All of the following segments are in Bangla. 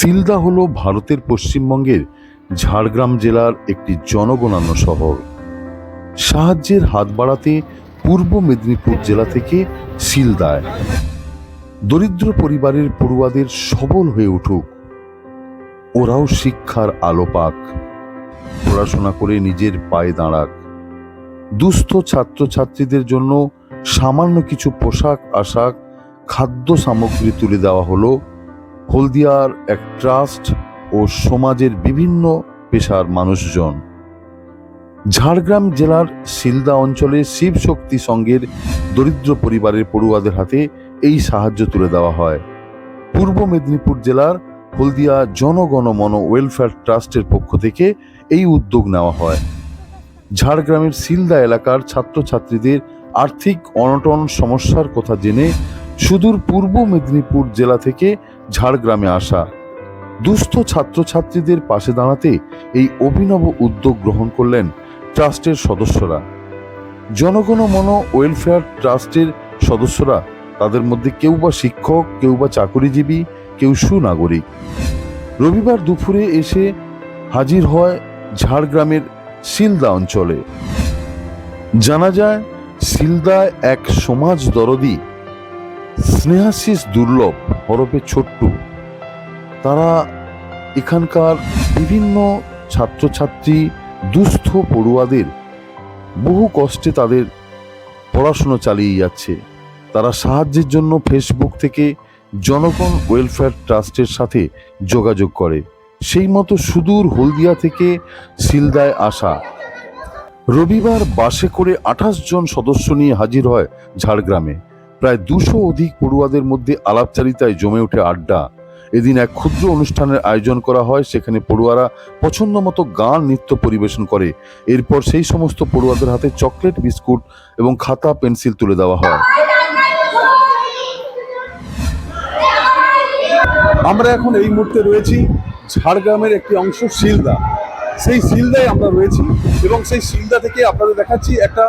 সিলদা হলো ভারতের পশ্চিমবঙ্গের ঝাড়গ্রাম জেলার একটি জনগণান্য শহর। সাহায্যের হাত বাড়াতে পূর্ব মেদিনীপুর জেলা থেকে সিলদায়। দরিদ্র পরিবারের পড়ুয়াদের সবল হয়ে উঠুক। ওরাও শিক্ষার আলো পাক পড়াশোনা করে নিজের পায়ে দাঁড়াক। দুস্থ ছাত্রছাত্রীদের জন্য সামান্য কিছু পোশাক আশাক খাদ্য সামগ্রী তুলে দেওয়া হলো হলদিয়ার এক ট্রাস্ট ও সমাজের বিভিন্ন পেশার মানুষজন। ঝাড়গ্রাম জেলার সিলদা অঞ্চলে শিব শক্তি সংঘের দরিদ্র পরিবারের পড়ুয়াদের হাতে এই সাহায্য তুলে দেওয়া হয়। পূর্ব মেদিনীপুর জেলার হলদিয়া জনগণ মন ওয়েলফেয়ার ট্রাস্টের পক্ষ থেকে এই উদ্যোগ নেওয়া হয়। ঝাড়গ্রামের সিলদা এলাকার ছাত্রছাত্রীদের আর্থিক অনটন সমস্যার কথা জেনে সুদূর পূর্ব মেদিনীপুর জেলা থেকে ঝাড়গ্রামে আসা। দুস্থ ছাত্রছাত্রীদের পাশে দাঁড়াতে এই অভিনব উদ্যোগ গ্রহণ করলেন ট্রাস্টের সদস্যরা। জনগণ মন ওয়েলফেয়ার ট্রাস্টের সদস্যরা, তাদের মধ্যে কেউ বা শিক্ষক, কেউ বা চাকরিজীবী, কেউ সুনাগরিক। রবিবার দুপুরে এসে হাজির হয় ঝাড়গ্রামের সিলদা অঞ্চলে। জানা যায়, সিলদায় এক সমাজ দরদি স্নেহাশিস দুর্লভ, হরপে ছোট্টু। তারা এখানকার বিভিন্ন ছাত্রছাত্রী, দুস্থ পড়ুয়াদের বহু কষ্টে তাদের পড়াশুনো চালিয়ে যাচ্ছে। তারা সাহায্যের জন্য ফেসবুক থেকে জনগণ ওয়েলফেয়ার ট্রাস্টের সাথে যোগাযোগ করে। সেই মতো সুদূর হলদিয়া থেকে সিলদায় আসা। রবিবার বাসে করে আঠাশ জন সদস্য নিয়ে হাজির হয় ঝাড়গ্রামে। প্রায় দুশো অধিক পড়ুয়াদের মধ্যে আলাপচারিতায় জমে ওঠে আড্ডা। এদিন এক ক্ষুদ্র অনুষ্ঠানের আয়োজন করা হয়, সেখানে পড়ুয়ারা পছন্দ মতো গান, নৃত্য পরিবেশন করে। এরপর সেই সমস্ত পড়ুয়াদের হাতে চকলেট, বিস্কুট এবং খাতা, পেন্সিল তুলে দেওয়া হয়। আমরা এখন এই মুহূর্তে রয়েছি ঝাড়গ্রামের একটি অংশ, শিলদা। সেই শিলদায় আমরা রয়েছি এবং সেই শিলদা থেকে আপনাদের দেখাচ্ছি একটা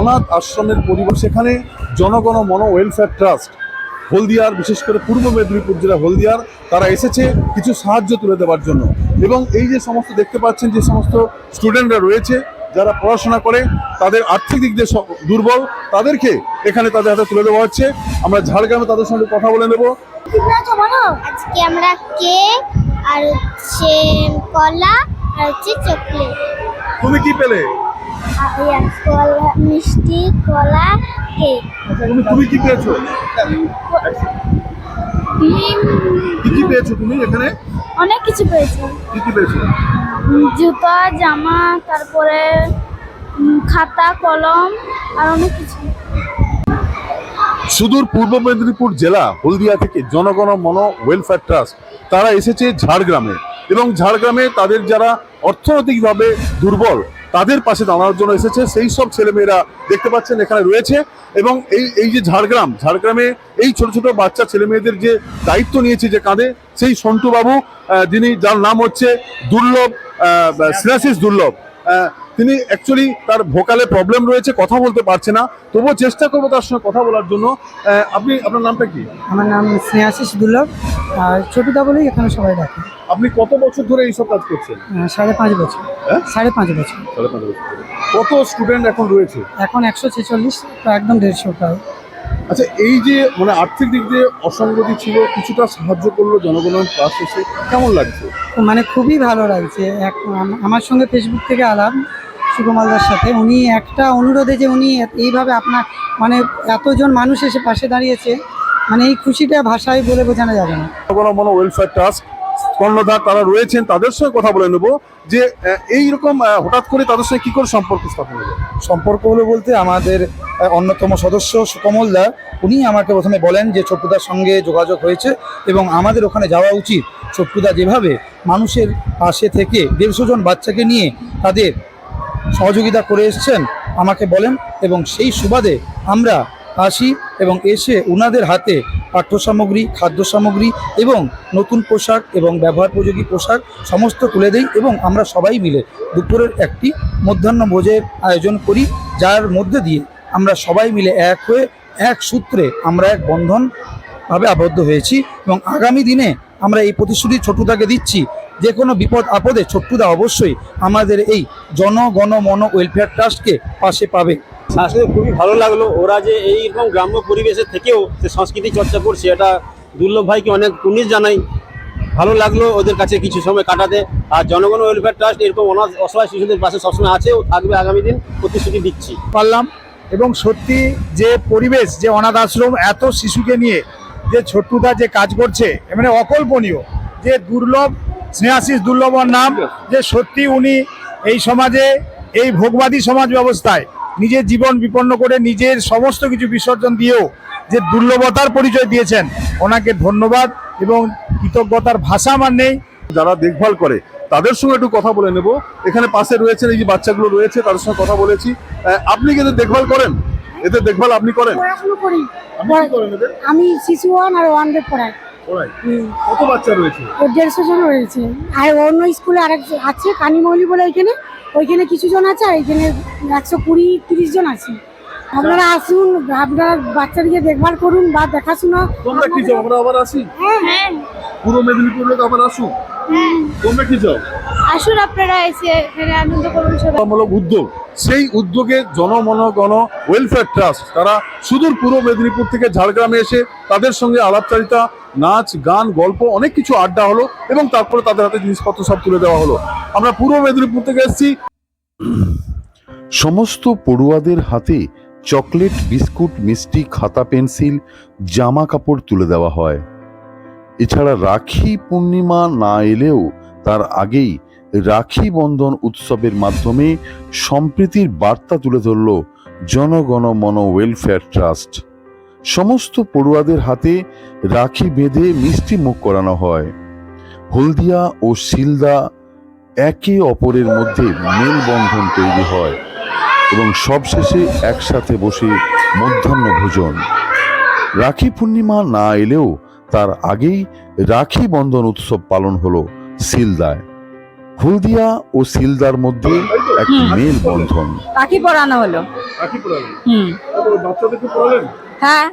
অনাথ আশ্রমের পরিবার সেখানে জনগণ মন ওয়েলফেয়ার ট্রাস্ট হলদিয়ার বিশেষ করে পূর্ব মেদিনীপুর জেলা হলদিয়ার তারা এসেছে কিছু সাহায্য তুলে দেওয়ার জন্য। এবং এই যে সমস্ত দেখতে পাচ্ছেন যে সমস্ত স্টুডেন্টরা রয়েছে যারা পড়াশোনা করে তাদের আর্থিক দিক দিয়ে দুর্বল তাদেরকে এখানে তাদের হাতে তুলে দেওয়া হচ্ছে। আমরা ঝাড়গ্রামে তাদের সঙ্গে কথা বলে নেব। আজকে আমরা কেক আর হচ্ছে কলা আর হচ্ছে চকলেট। তুমি কি পেলে? কলা মিষ্টি কলা তুমি তুমি কি পেয়েছ? কি কি পেয়েছ তুমি এখানে? অনেক কিছু পেয়েছি। কি কি পেয়েছ? জুতা জামা তারপরে খাতা কলম আর অনেক কিছু। সুদূর পূর্ব মেদিনীপুর জেলা হলদিয়া থেকে জনগণ মন ওয়েলফেয়ার ট্রাস্ট তারা এসেছে ঝাড়গ্রামে। এবং ঝাড়গ্রামে তাদের যারা অর্থনৈতিকভাবে দুর্বল তাদের পাশে দাঁড়ানোর জন্য এসেছে। সেই সব ছেলেমেয়েরা দেখতে পাচ্ছেন এখানে রয়েছে এবং এই এই যে ঝাড়গ্রাম, ঝাড়গ্রামে এই ছোট ছোট বাচ্চা ছেলে মেয়েদের যে দায়িত্ব নিয়েছে যে কাঁধে, সেই সন্টু বাবু যিনি যার নাম হচ্ছে দুর্লভ স্নেহাশিস দুর্লভ। তিনি অ্যাকচুয়ালি তার ভোকালে প্রবলেম রয়েছে কথা বলতে পারছে না। তবুও চেষ্টা করব তার সঙ্গে কথা বলার জন্য। আপনি আপনার নামটা কি? আমার নাম স্নেহাশিস দুর্লভ আর ছোটুদা বলেই এখানে সবাই ডাকে আপনি কত বছর ধরে এইসব কাজ করছেন? আহ, সাড়ে পাঁচ বছর। হ্যাঁ? সাড়ে পাঁচ বছর। কত স্টুডেন্ট এখন রয়েছে? এখন একশো ছেচল্লিশ একদম দেড়শো প্রায়। আচ্ছা এই যে মানে আর্থিক দিক দিয়ে অসঙ্গতি ছিল কিছুটা সাহায্য করল জনগণের পাশ এসে কেমন লাগছে? মানে খুবই ভালো লাগছে। এক আমার সঙ্গে ফেসবুক থেকে আলাপ সুকুমালদার সাথে। উনি একটা অনুরোধে যে উনি এইভাবে আপনার মানে এতজন মানুষ এসে পাশে দাঁড়িয়েছে মানে এই খুশিটা ভাষায় বলে বোঝানো যাবে না। কোনো কোনো ওয়েলফেয়ার ট্রাস্ট কর্ণধার তারা রয়েছেন, তাদের সঙ্গে কথা বলে নেব যে এই রকম হঠাৎ করে তাদের সঙ্গে কি করে সম্পর্ক স্থাপন হলো? সম্পর্ক হলো বলতে আমাদের অন্যতম সদস্য সুকমল দা, উনি আমাকে প্রথমে বলেন যে ছোট্টুদার সঙ্গে যোগাযোগ হয়েছে এবং আমাদের ওখানে যাওয়া উচিত। ছোট্টুদা যেভাবে মানুষের পাশে থেকে দেড়শো জন বাচ্চাকে নিয়ে তাদের সহযোগিতা করে এসছেন, আমাকে বলেন এবং সেই সুবাদে আমরা আসি এবং এসে ওনাদের হাতে পাঠ্য সামগ্রী খাদ্য সামগ্রী এবং নতুন পোশাক এবং ব্যবহারোপযোগী পোশাক সমস্ত তুলে দেই এবং আমরা সবাই মিলে দুপুরের একটি মধ্যাহ্ন ভোজের আয়োজন করি, যার মধ্যে দিয়ে আমরা সবাই মিলে এক হয়ে এক সূত্রে আমরা এক বন্ধন ভাবে আবদ্ধ হয়েছি এবং আগামী দিনে আমরা এই প্রতিশ্রুতি ছোট্টুদাকে দিচ্ছি, যে কোনো বিপদ আপদে ছোট্টুদা অবশ্যই আমাদের এই জনগণ মন ওয়েলফেয়ার ট্রাস্টকে পাশে পাবে। সাংস্কৃতিক খুবই ভালো লাগল। ওরা যে এইরকম গ্রাম্য পরিবেশে থেকেও যে সংস্কৃতি চর্চা করছে, এটা দুর্লভ ভাইকে অনেক কুর্নিশ জানাই। ভালো লাগল ওদের কাছে কিছু সময় কাটাতে। আর জনগণ ওয়েলফেয়ার ট্রাস্ট এরকম অনাথ অসহায় শিশুদের পাশে সবসময় আছে ও থাকবে আগামী দিন প্রতিশ্রুতি দিচ্ছি। পারলাম। এবং সত্যি যে পরিবেশ, যে অনাথ আশ্রম এত শিশুকে নিয়ে, যে ছোট্টুদা যে কাজ করছে মানে অকল্পনীয়। যে দুর্লভ স্নেহাশিস দুর্লভর নাম, যে সত্যি উনি এই সমাজে, এই ভোগবাদী সমাজ ব্যবস্থায় নিজের জীবন বিপন্ন করে নিজের সমস্ত কিছু বিসর্জন দিয়েও যে দুর্লভতার পরিচয় দিয়েছেন ওনাকে ধন্যবাদ এবং কৃতজ্ঞতার ভাষা আমার নেই। যারা দেখভাল করে তাদের সঙ্গে একটু কথা বলে নেব। এখানে পাশে রয়েছেন এই যে বাচ্চাগুলো রয়েছে তাদের সঙ্গে কথা বলেছি। আপনি কি এদের দেখভাল করেন? এদের দেখভাল আপনি করেন? আমি শিশু ওয়ান আর ওয়ান পড়াই। কত বাচ্চা রয়েছে? ওর দেড়শো জন রয়েছে। আর অন্য স্কুলে আরেক আছে কানিমৌলি বলে ওইখানে। ওইখানে কিছু জন আছে আর এখানে একশো কুড়ি তিরিশ জন আছে। আপনারা আসুন আপনারা বাচ্চাদেরকে দেখভাল করুন বা দেখাশোনা। তোমরা কি চাও? আমরা আবার আসি? হ্যাঁ। পুরো মেদিনীপুর লোক আবার আসুন হ্যাঁ। তোমরা কি চাও? আসুন আপনারা এসে এখানে আনন্দ করুন সবাই। মূলক উদ্যোগ। সেই উদ্যোগে জনমন গণ ওয়েলফেয়ার ট্রাস্ট তারা সুদূর পূর্ব মেদিনীপুর থেকে ঝাড়গ্রামে এসে তাদের সঙ্গে আলাপচারিতা নাচ, গান, গল্প, অনেক কিছু আড্ডা হলো এবং তারপরে তাদের হাতে জিনিসপত্র সব তুলে দেওয়া হলো। আমরা পূর্ব মেদিনীপুর থেকে এসেছি। সমস্ত পড়ুয়াদের হাতে চকলেট, বিস্কুট, মিষ্টি, খাতা, পেন্সিল, জামা কাপড় তুলে দেওয়া হয়। এছাড়া রাখি পূর্ণিমা না এলেও তার আগেই রাখি বন্ধন উৎসবের মাধ্যমে সম্প্রীতির বার্তা তুলে ধরল জনগণ মন ওয়েলফেয়ার ট্রাস্ট সমস্ত পড়ুয়াদের হাতে রাখি বেঁধে মিষ্টি মুখ করানো হয়। হলদিয়া ও শিলদা একে অপরের মধ্যে মেলবন্ধন তৈরি হয় এবং সবশেষে একসাথে বসে মধ্যাহ্ন ভোজন। রাখি পূর্ণিমা না এলেও তার আগেই রাখি বন্ধন উৎসব পালন হলো সিলদায় হলদিয়া ও সিলদার মধ্যে একটি মেলবন্ধন। পাখি পড়ানো হলো। রাখি পড়ালেন হুম। বাচ্চাদেরকে পড়ালেন? হ্যাঁ।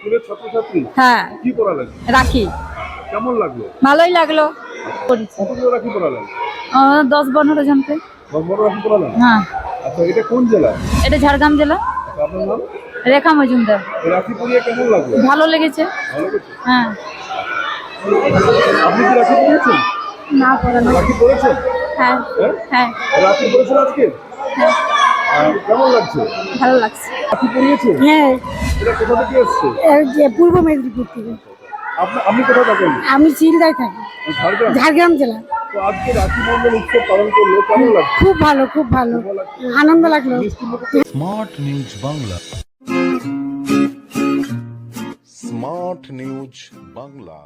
স্কুলের ছাত্রছাত্রী? হ্যাঁ। কি পড়ালেন? রাখি। কেমন লাগল? ভালোই লাগল। কতগুলো রাখি পড়ালেন? দশ পনেরো জনকে। দশ বারো রাখি পড়ালেন? হ্যাঁ। আচ্ছা এটা কোন জেলা? এটা ঝাড়গ্রাম জেলা। আচ্ছা, আপনার নাম? রেখা মজুমদার। রাখি পরিয়ে কেমন লাগল? ভালো লেগেছে। ভালো হ্যাঁ। আপনি কি রাখি পরিয়েছেন না পড়ানো। রাখি হ্যাঁ। হ্যাঁ? হ্যাঁ। রাখি আজকে? আহ, কেমন লাগছে? ভালো লাগছে। রাখি পরিয়েছে হ্যাঁ। এটা কোথা থেকে এসছে? এই যে পূর্ব মেদিনীপুর থেকে। আপনি আপনি কোথায় থাকেন? আমি শিলদায় থাকি। ঝাড়গ্রাম? ঝাড়গ্রাম জেলা। তো আজকে রাখি বন্ধন উৎসব পালন করল কেমন লাগছে খুব ভালো খুব ভালো। আনন্দ লাগল। Smart news Bangla. Smart news Bangla.